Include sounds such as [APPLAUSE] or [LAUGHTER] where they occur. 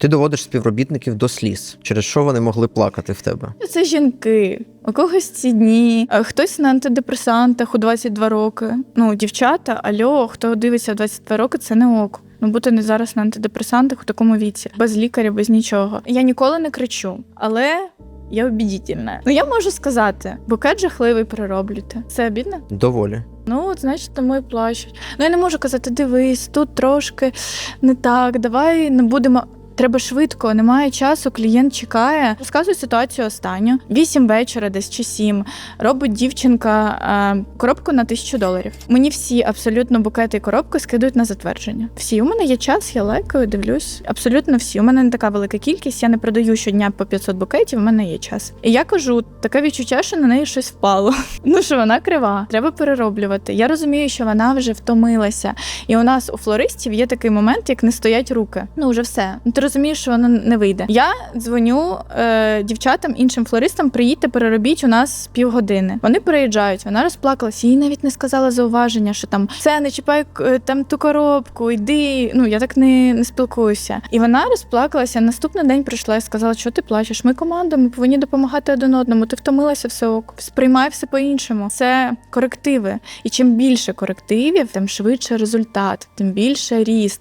Ти доводиш співробітників до сліз, через що вони могли плакати в тебе. Це жінки. У когось ці дні, а хтось на антидепресантах у 22 роки. Ну, дівчата, альо, хто дивиться в 22 роки, це не ок. Ну, бути не зараз на антидепресантах у такому віці, без лікаря, без нічого. Я ніколи не кричу, але я обідітельна. Ну я можу сказати, букет жахливий перероблюєте. Це обідно? Доволі. Ну, от, значить, тому і плачуть. Ну, я не можу казати, дивись, тут трошки не так, давай не будемо. Треба швидко, немає часу, клієнт чекає. Розказую ситуацію останню. Вісім вечора, десь чи сім. Робить дівчинка е, коробку на тисячу доларів. Мені всі абсолютно букети і коробки скидують на затвердження. Всі у мене є час, я лайкаю, дивлюсь. Абсолютно всі. У мене не така велика кількість. Я не продаю щодня по 500 букетів. У мене є час. І я кажу, таке відчуття, що на неї щось впало. [LAUGHS] Ну що вона крива, треба перероблювати. Я розумію, що вона вже втомилася. І у нас у флористів є такий момент, як не стоять руки. Ну вже все. Ти розумієш, що воно не вийде. Я дзвоню е, дівчатам, іншим флористам, приїдьте, переробіть у нас півгодини. Вони приїжджають, вона розплакалася, їй навіть не сказала зауваження, що там це не чіпай е, там ту коробку, йди. Ну я так не, не спілкуюся. І вона розплакалася. Наступний день прийшла і сказала, що ти плачеш. Ми команда, ми повинні допомагати один одному. Ти втомилася все ок. Сприймай все по-іншому. Це корективи. І чим більше корективів, тим швидше результат, тим більше ріст.